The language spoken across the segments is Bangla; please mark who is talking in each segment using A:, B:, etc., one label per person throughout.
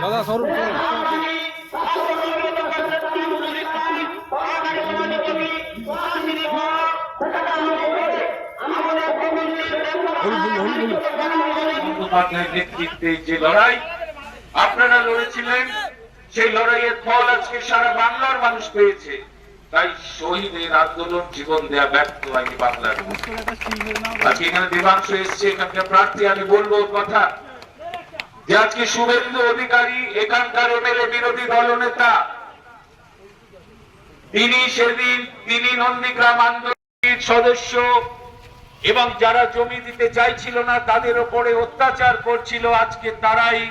A: দাদা সরুন
B: নেতৃত্বে যে লড়াই আপনারা লড়েছিলেন সেই লড়াইয়ের ফল আজকে সারা বাংলার মানুষ পেয়েছে। তাই শহীদের আন্দোলন জীবন দেয়া ব্যর্থ হয়নি বাংলার আজকে এখানে দেবাংশ এসছে, এখানকার প্রার্থী, আমি বলব কথা। যে আজকে শুভেন্দু অধিকারী, এখানকার এমএলএ বিরোধী দলনেতা তিনি সেদিন, তিনি নন্দীগ্রাম আন্দোলনের সদস্য, এবং যারা জমি দিতে চাইছিল না, তাদের ওপরে অত্যাচার করছিল। আজকে তারাই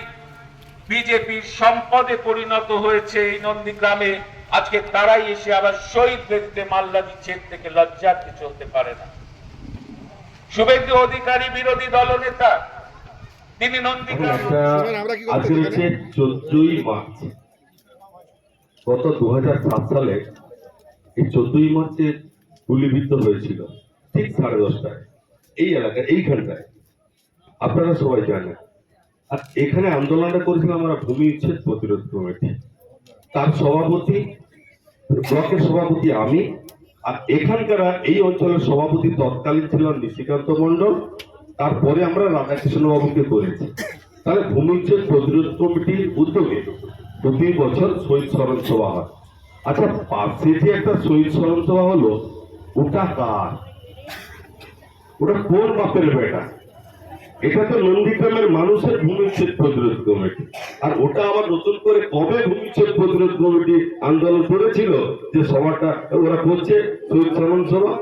B: বিজেপির সম্পদে পরিণত হয়েছে এই নন্দীগ্রামে। আজকে তারাই এসে আবার শহীদ বেদিতে মাল্লা দিচ্ছে থেকে লজ্জাতে চলতে পারে না। শুভেন্দু অধিকারী বিরোধী দলনেতা তিনি নন্দীগ্রাম
C: চোদ্দই মার্চ গত দু সালে এই চোদ্দই মার্চে গুলিবিদ্ধ হয়েছিল ঠিক সাড়ে দশটায় এই এলাকায় এইখানটায়। আপনারা সবাই জানেন। আর এখানে আন্দোলনটা করেছিলাম আমরা ভূমি উচ্ছেদ প্রতিরোধ কমিটি। তার সভাপতি ব্লকের সভাপতি আমি, আর এখানকার এই অঞ্চলের সভাপতি তৎকালীন ছিলেন নিশিকান্ত মন্ডল তারপরে আমরা রাধাকৃষ্ণ বাবুকে করেছি। তাহলে ভূমি উচ্ছেদ প্রতিরোধ কমিটির উদ্যোগে প্রতি বছর শহীদ স্মরণ সভা হয়। আচ্ছা পাশে যে একটা শহীদ স্মরণ সভা হলো, ওটা কার? ওটা কোন বাপের বেটা? এটা তো নন্দীগ্রামের মানুষের ভূমিচ্ছেদ প্রতিরোধ কমিটি। আর ওটা আবার নতুন করে কবে ভূমিচ্ছেদ প্রতিরোধ কমিটি আন্দোলন করেছিল যে সভাটা ওরা করছে, শহীদ শ্রমণ সভা?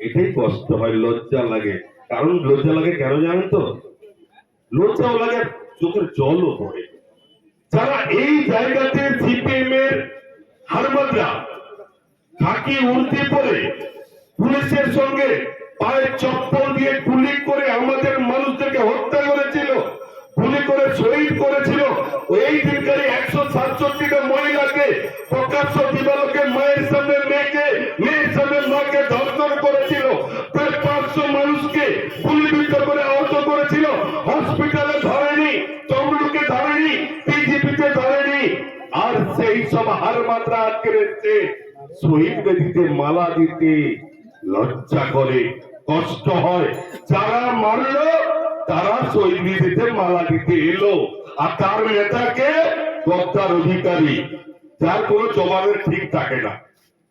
C: এটাই কষ্ট হয়, লজ্জা লাগে। কারণ লজ্জা লাগে কেন জানেন তো? লজ্জাও লাগে, চোখের জলও পড়ে। যারা এই জায়গাতে সিপিএম এর হারমাদরা খাকি উর্দি পরে পুলিশের সঙ্গে পায়ে চপ্পল দিয়ে গুলি করে আমাদের মানুষদেরকে হত্যা করেছিল গুলি করে শহীদ করেছিল। এই দিনকারে একশো সাতষট্টিটা মহিলাকে, প্রকাশ্য দিবালোকে মায়ের সামনে মেয়েকে, মেয়ের সামনে মাকে ধর্ষণ করেছিল। প্রায় পাঁচশো মানুষকে গুলিবিদ্ধ করে আহত করেছিল। হসপিটালে ধরেনি, তমলুকে ধরেনি, পিজিপিতে ধরেনি। আর সেই সব হার মাত্রা আটকে রয়েছে শহীদ বেদিতে মালা দিতে লজ্জা করে। কষ্ট হয়, যারা মারলো তারা শহীদ বেদিতে মালা দিতে এলো। আর তার নেতাকে গদ্দার অধিকারী, যার কোনো জবাবের ঠিক থাকে না।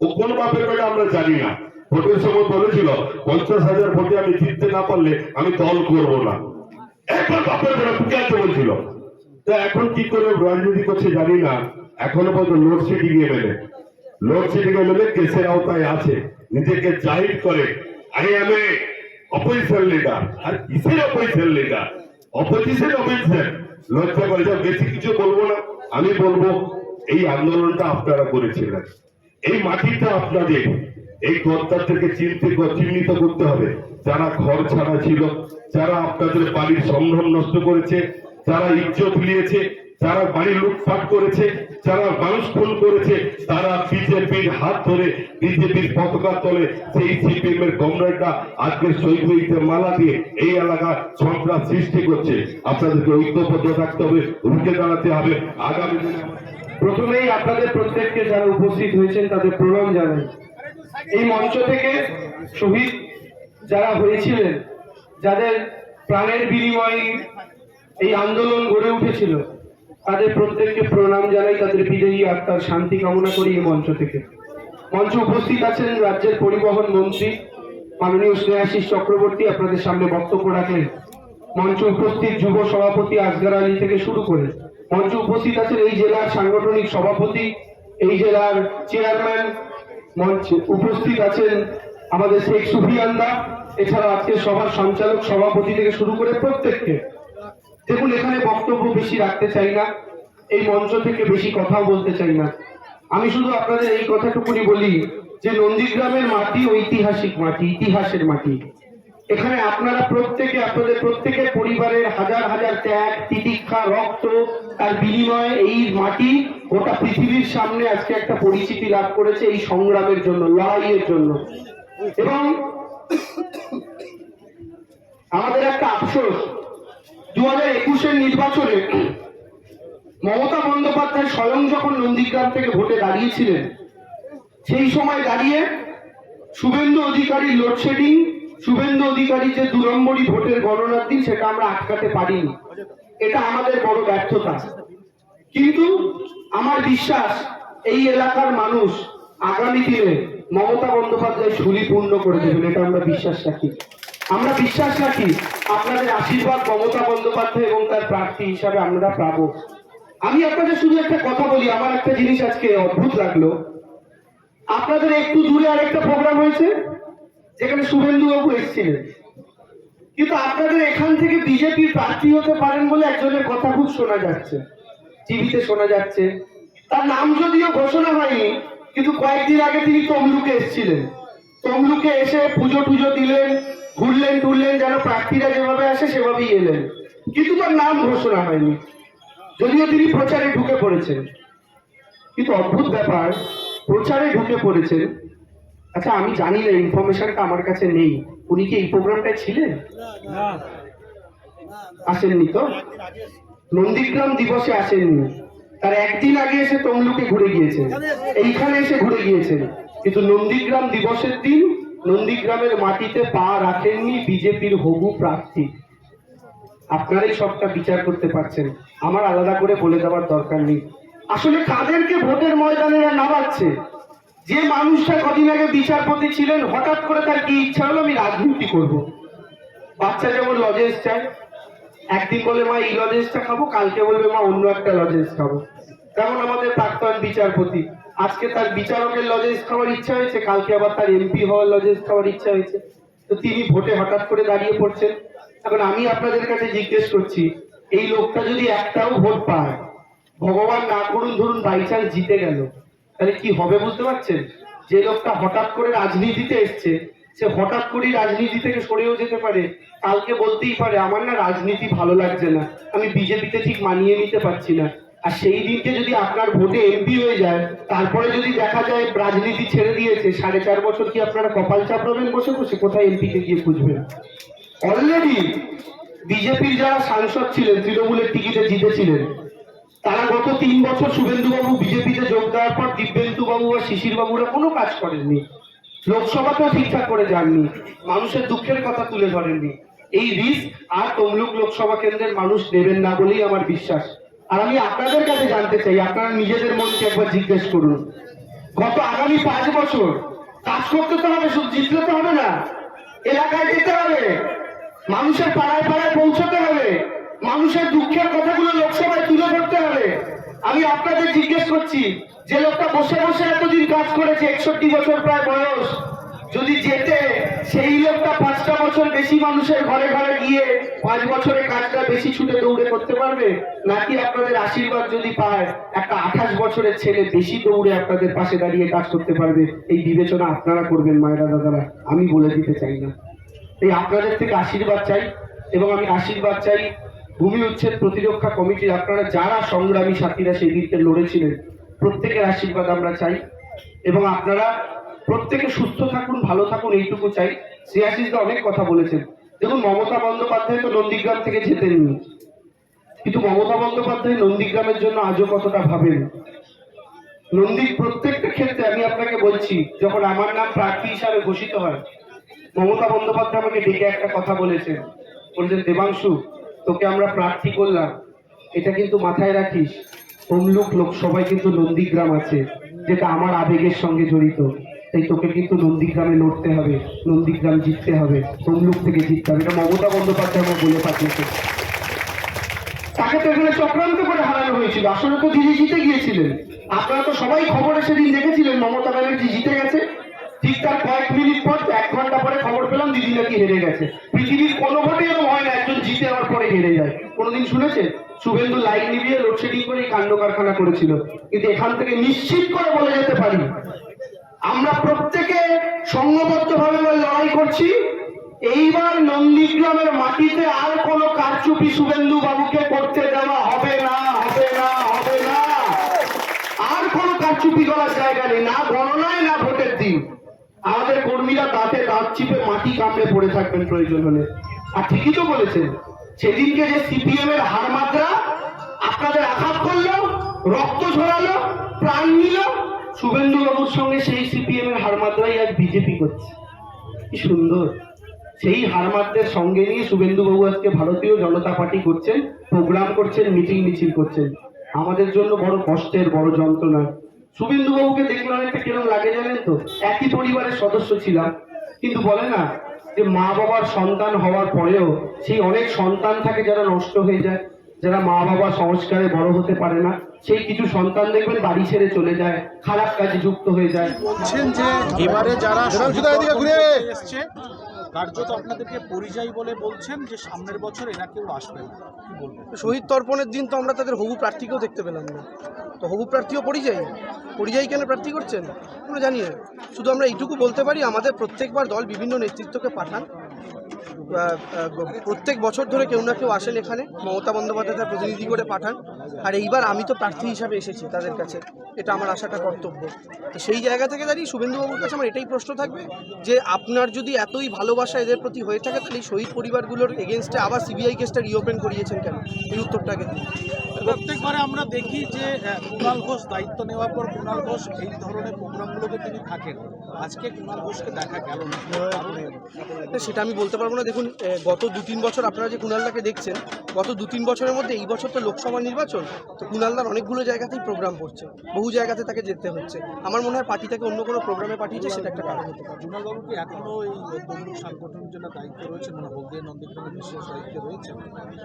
C: ও কোন বাপের বেটা আমরা জানি না। ভোটের সময় বলেছিল, পঞ্চাশ হাজার ভোটে আমি জিততে না পারলে আমি দল করব না। একবার বাপের বেটা আছে বলছিল? তা এখন কি করে রাজনীতি করছে জানি না। এখনও পর্যন্ত লোডশেডিং এমএলএ লোডশেডিং এমএলএ কেসের আওতায় আছে। নিজেকে জাহির করে। M A. অপোজিশন লিডার আর কিসের অপোজিশন লিডার অপোজিশন অপোজিশন লজ্জা করে যা বেশি কিছু বলব না, আমি বলব, এই আন্দোলনটা আপনারা করেছিলেন। এই মাটিটা আপনাদের, এই গদ্দারদেরকে চিনতে চিহ্নিত করতে হবে। যারা ঘর ছাড়া ছিল, যারা আপনাদের বাড়ির সম্ভ্রম নষ্ট করেছে, যারা ইজ্জত নিয়েছে, যারা বাড়ি লুটপাট করেছে যারা মানুষ খুন করেছে, তারা বিজেপির হাত ধরে বিজেপির পতাকা তলে সেই সিপিএম এর কমরেডরা আজকে শহীদ মালা দিয়ে। এই এলাকা সন্ত্রাস সৃষ্টি করছে। আপনাদেরকে ঐক্যবদ্ধ থাকতে হবে, রুখে দাঁড়াতে হবে। আগামী দিনে
D: প্রথমেই আপনাদের প্রত্যেককে যারা উপস্থিত হয়েছেন, তাদের প্রণাম জানাই। এই মঞ্চ থেকে শহীদ যারা হয়েছিলেন, যাদের প্রাণের বিনিময়ে এই আন্দোলন গড়ে উঠেছিল তাদের প্রত্যেককে প্রণাম জানাই, তাদের বিজয়ী আত্মার শান্তি কামনা করি এই মঞ্চ থেকে। মঞ্চে উপস্থিত আছেন রাজ্যের পরিবহন মন্ত্রী মাননীয় স্নেহাশিস চক্রবর্তী। আপনাদের সামনে বক্তব্য রাখলেন মঞ্চে উপস্থিত যুব সভাপতি আসগার আলী থেকে শুরু করে মঞ্চে উপস্থিত আছেন এই জেলার সাংগঠনিক সভাপতি, এই জেলার চেয়ারম্যান। মঞ্চে উপস্থিত আছেন আমাদের শেখ সুফিয়ান্দা এছাড়া আজকে সভার সঞ্চালক সভাপতি থেকে শুরু করে প্রত্যেককে দেখুন, এখানে বক্তব্য বেশি রাখতে চাই না। এই মঞ্চ থেকে বেশি কথাও বলতে চাই না। আমি শুধু আপনাদের এই কথাটুকুনি বলি যে নন্দীগ্রামের মাটি ঐতিহাসিক মাটি, ইতিহাসের মাটি। এখানে আপনারা প্রত্যেকে, আপনাদের প্রত্যেকের পরিবারের হাজার হাজার ত্যাগ, তিতিক্ষা, রক্ত, তার বিনিময়ে এই মাটি গোটা পৃথিবীর সামনে আজকে একটা পরিচিতি লাভ করেছে এই সংগ্রামের জন্য, লড়াইয়ের জন্য। এবং আমাদের একটা আফসোস দু হাজার একুশের নির্বাচনে মমতা বন্দ্যোপাধ্যায় স্বয়ং যখন নন্দীগ্রাম থেকে ভোটে দাঁড়িয়েছিলেন, সেই সময় দাঁড়িয়ে শুভেন্দু অধিকারী লোডশেডিং, শুভেন্দু অধিকারী যে দু নম্বরই ভোটের গণনার দিন, সেটা আমরা আটকাতে পারিনি। এটা আমাদের বড় ব্যর্থতা। কিন্তু আমার বিশ্বাস, এই এলাকার মানুষ আগামী দিনে মমতা বন্দ্যোপাধ্যায় ঝুলি পূর্ণ করে দেবেন, এটা আমরা বিশ্বাস রাখি। আমরা বিশ্বাস রাখি আপনাদের আশীর্বাদ মমতা বন্দ্যোপাধ্যায় এবং তার প্রার্থী হিসাবে আমরা পাবো। আমি আপনাদের শুধু একটা কথা বলি, আমার একটা জিনিস আজকে অদ্ভুত লাগল। আপনাদের একটু দূরে আরেকটা প্রোগ্রাম হয়েছে, যেখানে শুভেন্দু বাবু এসেছিলেন। কিন্তু আপনাদের এখান থেকে বিজেপির প্রার্থী হতে পারেন বলে একজনের কথা খুব শোনা যাচ্ছে। টিভিতে শোনা যাচ্ছে। তার নাম যদিও ঘোষণা হয়নি, কিন্তু কয়েকদিন আগে তিনি তমলুকে এসেছিলেন। তমলুকে এসে পুজো টুজো দিলেন ঘুরলেন টুরলেন, যেন প্রার্থীরা যেভাবে আসে সেভাবেই এলেন। কিন্তু তার নাম ঘোষণা হয়নি। যদিও তিনি প্রচারে ঢুকে পড়েছেন। কিন্তু অদ্ভুত ব্যাপার, প্রচারে ঢুকে পড়েছেন। আচ্ছা আমি জানি না, ইনফরমেশনটা আমার কাছে নেই। উনি কি এই প্রোগ্রামটায় ছিলেন? আসেননি তো? নন্দীগ্রাম দিবসে আসেননি। তার একদিন আগে এসে তমলুকে ঘুরে গিয়েছেন। এইখানে এসে ঘুরে গিয়েছেন। কিন্তু নন্দীগ্রাম দিবসের দিন নন্দীগ্রামের মাটিতে পা রাখেননি বিজেপির হবু প্রার্থী। আপনারাই সবটা বিচার করতে পারছেন। আমার আলাদা করে বলে দেওয়ার দরকার নেই। আসলে কাদেরকে ভোটের ময়দানে নামাচ্ছে? যে মানুষটা কদিন আগে বিচারপতি ছিলেন, হঠাৎ করে তার কি ইচ্ছা হলো? আমি রাজনীতি করব। বাচ্চা যেমন লজেন্স চায়, একদিন বলে, মা, এই লজেন্সটা খাব, কালকে বলবে, মা, অন্য একটা লজেন্স খাব। তেমন আমাদের প্রাক্তন বিচারপতি। আজকে তার বিচারকের লজেন্স খাওয়ার ইচ্ছা হয়েছে, কালকে আবার তার এমপি হওয়ার লজেন্স খাওয়ার ইচ্ছা হয়েছে। তো তিনি ভোটে হঠাৎ করে দাঁড়িয়ে পড়ছেন। এখন আমি আপনাদের কাছে জিজ্ঞেস করছি, এই লোকটা যদি একটাও ভোট পায়, ভগবান না করুন, ধরুন বাই চান্স জিতে গেল, তাহলে কি হবে বুঝতে পারছেন? যে লোকটা হঠাৎ করে রাজনীতিতে এসছে, সে হঠাৎ করেই রাজনীতি থেকে সরেও যেতে পারে, কালকে বলতেই পারে, আমার না রাজনীতি ভালো লাগছে না, আমি বিজেপিতে ঠিক মানিয়ে নিতে পারছি না। আর সেই দিনকে যদি আপনার ভোটে এমপি হয়ে যায়, তারপরে যদি দেখা যায় রাজনীতি ছেড়ে দিয়েছে, সাড়ে চার বছর কি আপনারা কপাল চাপড়াবেন বসে বসে? কোথায় এমপিকে গিয়ে খুঁজবেন? অলরেডি বিজেপির যারা সাংসদ ছিলেন, তৃণমূলের টিকিটে জিতেছিলেন, তারা গত তিন বছর শুভেন্দু বাবু বিজেপিতে যোগ দেওয়ার পর দিব্যেন্দু বাবু বা শিশির বাবুরা কোনো কাজ করেননি। লোকসভাতেও ঠিকঠাক করে যাননি, মানুষের দুঃখের কথা তুলে ধরেননি। এই রিস্ক আর তমলুক লোকসভা কেন্দ্রের মানুষ নেবেন না বলেই আমার বিশ্বাস। আর আমি আপনাদের কাছে জানতে চাই, আপনারা নিজেদের মনকে একবার জিজ্ঞেস করুন। গত আগামী পাঁচ বছর কাজ করতে তো হবে, শুধু জিতলে তো হবে না, এলাকায় যেতে হবে, মানুষের পাড়ায় পাড়ায় পৌঁছতে হবে, মানুষের দুঃখের কথাগুলো লোকসভায় তুলে ধরতে হবে। আমি আপনাদের জিজ্ঞেস করছি, যে লোকটা বসে বসে এতদিন কাজ করেছে, একষট্টি বছর প্রায় বয়স যদি যেতে, সেই লোকটা পাঁচটা বছর বেশি মানুষের ঘরে ঘরে গিয়ে পাঁচ বছরে কাজটা বেশি ছুটে দৌড়ে করতে পারবে? নাকি আপনাদের আশীর্বাদ যদি পায়, একটা আঠাশ বছরের ছেলে বেশি দৌড়ে আপনাদের পাশে দাঁড়িয়ে কাজ করতে পারবে? এই বিবেচনা আপনারা করবেন, মায়েরা দাদারা। আমি বলে দিতে চাই না। এই আপনাদের থেকে আশীর্বাদ চাই, এবং আমি আশীর্বাদ চাই ভূমি উচ্ছেদ প্রতিরক্ষা কমিটির আপনারা যারা সংগ্রামী সাথীরা সেই দিনকে লড়েছিলেন, প্রত্যেকের আশীর্বাদ আমরা চাই, এবং আপনারা প্রত্যেকে সুস্থ থাকুন, ভালো থাকুন, এইটুকু চাই। শ্রেয়াশিসদা অনেক কথা বলেছেন। দেখুন, মমতা বন্দ্যোপাধ্যায় তো নন্দীগ্রাম থেকে যেতেননি কিন্তু মমতা বন্দ্যোপাধ্যায় নন্দীগ্রামের জন্য আজও কতটা ভাবেন? নন্দীর প্রত্যেকটা ক্ষেত্রে আমি আপনাকে বলছি, যখন আমার নাম প্রার্থী হিসাবে ঘোষিত হয়, মমতা বন্দ্যোপাধ্যায় আমাকে ডেকে একটা কথা বলেছেন। বলছেন, দেবাংশু, তোকে আমরা প্রার্থী করলাম। এটা কিন্তু মাথায় রাখিস, তমলুক লোকসভায় কিন্তু নন্দীগ্রাম আছে, যেটা আমার আবেগের সঙ্গে জড়িত। তাই তোকে কিন্তু নন্দীগ্রামে লড়তে হবে, নন্দীগ্রাম জিততে হবে, তমলুক থেকে জিততে হবে। এটা মমতা বন্দ্যোপাধ্যায় আমার বলে পাঠিয়েছে। তাকে তো এখানে চক্রান্ত করে হারানো হয়েছিল। আসলে তো দিদি জিতে গিয়েছিলেন। আপনারা তো সবাই খবরে সেদিন দেখেছিলেন, মমতা ব্যানার্জি জিতে গেছে। ঠিক তার কয়েক মিনিট পর, এক ঘণ্টা পরে খবর পেলাম দিদি নাকি হেরে গেছে। পৃথিবীর কোনো ভোটে এরকম হয় না, একজন জিতে যাওয়ার পরে হেরে যায়। কোনোদিন শুনেছেন? শুভেন্দু লাইন নিভিয়ে লোডশেডিং করে কাণ্ড কারখানা করেছিল। কিন্তু এখান থেকে নিশ্চিত করে বলে যেতে পারি আমরা প্রত্যেকে সংঘবদ্ধভাবে লড়াই করছি। এইবার নন্দীগ্রামের মাটিতে আর কোনো কারচুপি শুভেন্দু বাবুকে করতে দেওয়া হবে না হবে না হবে না। আর কোনো কারচুপি করার জায়গা নেই, না গণনায়, না ভোটের দিন। আমাদের কর্মীরা দাঁতে
E: হাত চিপে মাটি কামড়ে পড়ে থাকবেন প্রয়োজন হলে। আর ঠিকই তো বলেছেন, সেদিনকে যে সিপিএম এর হার মাত্রা আপনাদের আঘাত করল, রক্ত ঝরালো, প্রাণ নিল শুভেন্দু বাবুর সঙ্গে সেই সিপিএম এর হার মাত্রাই আজ বিজেপি করছে। কি সুন্দর। সেই হারমাতদের সঙ্গে নিয়ে শুভেন্দু বাবু আজকে ভারতীয় জনতা পার্টি করছেন, প্রোগ্রাম করছেন, মিটিং মিছিল করছেন। আমাদের জন্য বড় কষ্টের, বড় যন্ত্রণা। শুভেন্দু বাবুকে দেখলে অনেকটা কিরম লাগে জানেন তো? একই পরিবারের সদস্য ছিলাম। কিন্তু বলে না যে মা বাবার সন্তান হওয়ার পরেও সেই অনেক সন্তান থাকে যারা নষ্ট হয়ে যায়। যারা মা বাবার সংস্কারে বড় হতে পারে না সেই কিছু সন্তান দেখবেন বাড়ি ছেড়ে চলে যায় খারাপ কাজে যুক্ত হয়ে যায়।
F: বলছেন যে এবারে যারা এসছে। কার্যত আপনাদেরকে পরিযায়ী বলে বলছেন যে সামনের বছর এরা কেউ আসবে না। বলবেন?
D: শহীদ তর্পণের দিন তো আমরা তাদের হবু প্রার্থীকেও দেখতে পেলাম না। তো হবু প্রার্থীও পরিযায়ী? পরিযায়ী কেন প্রার্থী করছেন? আমরা জানি না। শুধু আমরা এইটুকু বলতে পারি আমাদের প্রত্যেকবার দল বিভিন্ন নেতৃত্বকে পাঠান। প্রত্যেক বছর ধরে কেউ না কেউ আসেন এখানে। মমতা বন্দ্যোপাধ্যায় তার প্রতিনিধি করে পাঠান। আর এইবার আমি তো প্রার্থী হিসাবে এসেছি তাদের কাছে। এটা আমার আশাটা কর্তব্য। তো সেই জায়গা থেকে দাঁড়িয়ে শুভেন্দুবাবুর কাছে আমার এটাই প্রশ্ন থাকবে যে আপনার যদি এতই ভালোবাসা এদের প্রতি হয়ে থাকে তাহলে এই শহীদ পরিবারগুলোর এগেনস্টে আবার সিবিআই কেসটা রিওপেন করিয়েছেন কেন? এই উত্তরটাকে
F: প্রত্যেকবারে আমরা দেখি যে কুণাল ঘোষ দায়িত্ব নেওয়ার পর কুণাল ঘোষ এই ধরনের প্রোগ্রামগুলোকে তিনি থাকেন। আজকে কুণাল ঘোষকে দেখা গেল না,
D: সেটা আমি বলতে পারব না। দেখুন গত দু তিন বছর আপনারা যে কুণালদাকে দেখছেন গত দু তিন বছরের মধ্যে এই বছর তো লোকসভা নির্বাচন তো কুণালদার অনেকগুলো জায়গাতেই প্রোগ্রাম করছে। বহু জায়গাতে তাকে যেতে হচ্ছে। আমার মনে হয় পার্টি তাকে অন্য কোনো প্রোগ্রামে পাঠিয়েছে সেটা একটা কারণ হতে পারে।
F: কুণালবাবু কি এখনও এই তমলুক সাংগঠনিক জন্য দায়িত্ব রয়েছে মানে হলদিয়া নন্দীগ্রামের বিশেষ দায়িত্বে রয়েছে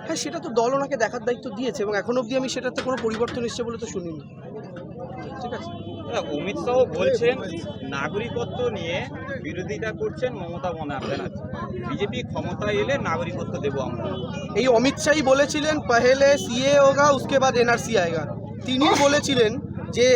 D: হ্যাঁ সেটা তো দল ওনাকে দেখার দায়িত্ব দিয়েছে এবং এখন অবধি আমি সেটাতে কোনো পরিবর্তন এসছে বলে তো শুনিনি।
G: অমিত শাহ বলছেন, নাগরিকত্ব নিয়ে বিরোধিতা করছেন মমতা বন্দ্যোপাধ্যায়। বিজেপি ক্ষমতায় এলে নাগরিকত্ব দেবো আমরা।
D: এই অমিত শাহই বলেছিলেন, পহেলে সিএ হোগা, উসকে বাদ এনআরসি আয়গা। তিনি বলেছিলেন যে,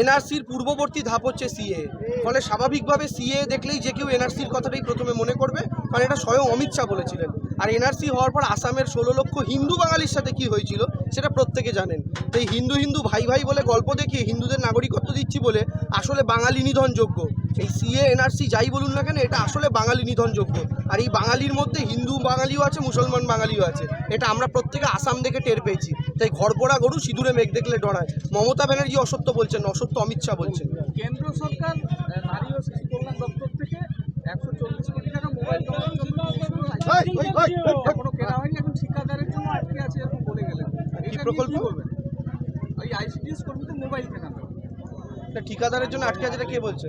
D: এনআরসির পূর্ববর্তী ধাপ হচ্ছে সিএ। ফলে স্বাভাবিকভাবে সিএ দেখলেই যে কেউ এনআরসির কথাটাই প্রথমে মনে করবে, কারণ এটা স্বয়ং অমিত শাহ বলেছিলেন। আর এনআরসি হওয়ার পর আসামের ষোলো লক্ষ হিন্দু বাঙালির সাথে কি হয়েছিল সেটা প্রত্যেকে জানেন। এই হিন্দু হিন্দু ভাই ভাই বলে গল্প দেখিয়ে হিন্দুদের নাগরিকত্ব দিচ্ছি বলে আসলে বাঙালি নিধনযোগ্য। এই সিএ, এনআরসি যাই বলুন না কেন, এটা আসলে বাঙালি নিধনযোগ্য। আর এই বাঙালির মধ্যে হিন্দু বাঙালিও আছে, মুসলমান বাঙালিও আছে। এটা আমরা প্রত্যেকে আসাম দেখে টের পেয়েছি। তাই ঘরপোড়া গরু, সিঁদুরে মেঘ দেখলে ডরায়। মমতা ব্যানার্জি অসত্য বলছেন, অসত্য অমিত শাহ বলছেন।
F: কেন্দ্র সরকার নারী ও শিশু কল্যাণ দপ্তর থেকে একশো চল্লিশ কোটি টাকা মোবাইল কেনার কেনা হয়নি এখন ঠিকাদারের জন্য আটকে আছে এরকম বলে গেলেন
D: কি প্রকল্প?
F: ওই আইসিডিএস কর্মীদের মোবাইল কেনা
D: ঠিকাদারের জন্য আটকে আছে এটা কে বলছে?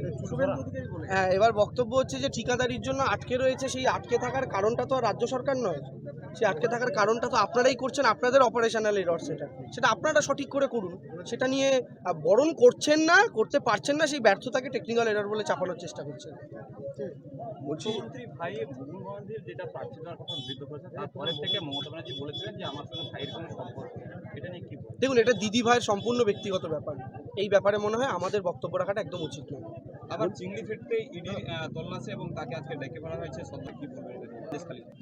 D: হ্যাঁ এবার বক্তব্য হচ্ছে যে ঠিকাদারির জন্য আটকে রয়েছে সেই আটকে থাকার কারণটা তো আর রাজ্য সরকার নয়। সেই আটকে থাকার কারণটা তো আপনারাই করছেন আপনাদের অপারেশনাল এরর সেটা। সেটা আপনারা সঠিক করে করুন। সেটা নিয়ে বরণ করছেন না করতে পারছেন না সেই ব্যর্থতাকে টেকনিক্যাল এরর বলে চাপানোর চেষ্টা করছেন।
G: মুখ্যমন্ত্রী ভাই যেটা কথা করেছেন তারপরে থেকে মমতা ব্যানার্জি বলেছিলেন যে আমার সঙ্গে ভাইয়ের কোনো সম্পর্ক এটা নিয়ে কি
D: দেখুন এটা দিদি ভাইয়ের সম্পূর্ণ ব্যক্তিগত ব্যাপার। এই ব্যাপারে মনে হয় আমাদের বক্তব্য রাখাটা একদম উচিত নয়।
G: আবার চিংড়ি ফিরতে ইডি তল্লাশি এবং তাকে আজকে ডেকে পড়া হয়েছে সদ্য কি বলবেন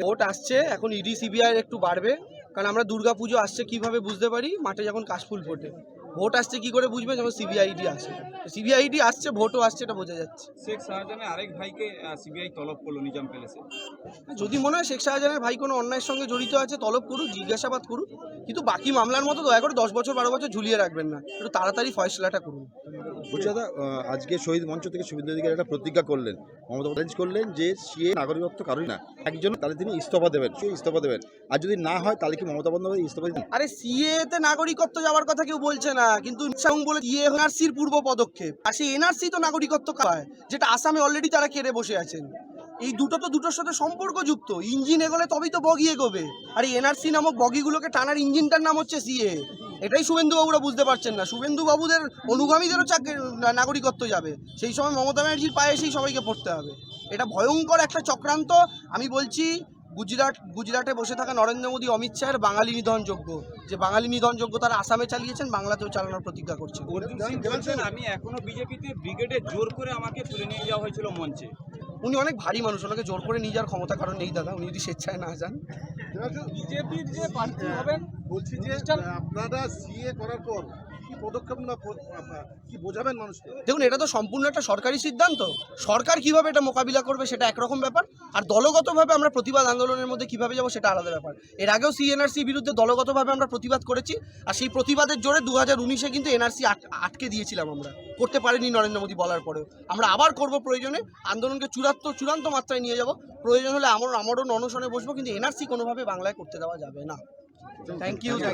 D: ভোট আসছে, এখন ইডি, সিবিআই একটু বাড়বে, কারণ আমরা দুর্গাপুজো আসছে কীভাবে বুঝতে পারি? মাঠে যখন কাশফুল ফোটে। ভোট আসছে কি করে বুঝবে? যখন সিবিআইডি আসে। সিবিআইডি আসছে ভোটও আসছে এটা বোঝা যাচ্ছে।
G: শেখ শাহজাহানের আরেক ভাইকে সিবিআই তলব করল নিজাম প্যালেসে
D: যদি মনে হয় শেখ শাহজাহানের ভাই কোনো অন্যায়ের সঙ্গে জড়িত আছে তলব করুক জিজ্ঞাসাবাদ করুক। কিন্তু বাকি মামলার মতো দয়া করে দশ বছর বারো বছর ঝুলিয়ে রাখবেন না। একটু তাড়াতাড়ি ফয়সলাটা করুন।
H: দাদা আজকে শহীদ মঞ্চ থেকে শুভেন্দু অধিকারী একটা প্রতিজ্ঞা করলেন। মমতা চ্যালেঞ্জ করলেন যে সিএ নাগরিকত্ব কারোই না। একজন তাহলে তিনি ইস্তফা দেবেন। সে ইস্তফা দেবেন। আর যদি না হয় তাহলে কি মমতা বন্দ্যোপাধ্যায় ইস্তফা দিন
D: আরে সিএ তে নাগরিকত্ব যাওয়ার কথা কেউ বলছে না। কিন্তু সাউং বলে সিএ এনআরসির পূর্ব পদক্ষেপ। আর সেই এনআরসি তো নাগরিকত্ব পায় যেটা আসামে অলরেডি তারা কেড়ে বসে আছেন। এই দুটো তো দুটোর সাথে সম্পর্কযুক্ত, ইঞ্জিন এগোলে তবেই তো বগি এগোবে। আর এই এনআরসি নামক বগিগুলোকে টানার ইঞ্জিনটার নাম হচ্ছে সিএ এটাই শুভেন্দু বাবুরা বুঝতে পারছেন না। শুভেন্দু বাবুদের অনুগামীদেরও চাকরি, না- নাগরিকত্ব যাবে। সেই সময় মমতা ব্যানার্জির পায়ে সেই সবাইকে পড়তে হবে। এটা ভয়ঙ্কর একটা চক্রান্ত। আমি বলছি গুজরাট গুজরাটে বসে থাকা নরেন্দ্র মোদী অমিত শাহের বাঙালি নিধনযোগ্য। যে বাঙালি নিধনযোগ্য তারা আসামে চালিয়েছেন বাংলাতেও চালানোর প্রতিজ্ঞা করছেন।
G: বলছেন আমি এখনও বিজেপিতে ব্রিগেডে জোর করে আমাকে তুলে নিয়ে যাওয়া হয়েছিল মঞ্চে।
D: উনি অনেক ভারী মানুষ ওনাকে জোর করে নিয়ে যাওয়ার ক্ষমতা কারণ নেই দাদা। উনি যদি স্বেচ্ছায় না যান।
F: বিজেপির যে প্রার্থী হবেন
H: বলছি যে আপনারা সিএ করার পর
F: পদক্ষেপ কি বোঝাবেন মানুষকে?
D: দেখুন এটা তো সম্পূর্ণ একটা সরকারি সিদ্ধান্ত। সরকার কীভাবে এটা মোকাবিলা করবে সেটা একরকম ব্যাপার আর দলগতভাবে আমরা প্রতিবাদ আন্দোলনের মধ্যে কীভাবে যাব সেটা আলাদা ব্যাপার। এর আগেও সিএনআরসি বিরুদ্ধে দলগতভাবে আমরা প্রতিবাদ করেছি আর সেই প্রতিবাদের জোরে দু হাজার উনিশে কিন্তু এনআরসি আটকে দিয়েছিলাম আমরা। করতে পারিনি নরেন্দ্র মোদী বলার পরেও। আমরা আবার করব প্রয়োজনে আন্দোলনকে চূড়ান্ত চূড়ান্ত মাত্রায় নিয়ে যাব। প্রয়োজন হলে আমার আমারও অনশনে বসবো কিন্তু এনআরসি কোনোভাবে বাংলায় করতে দেওয়া যাবে না। Thank you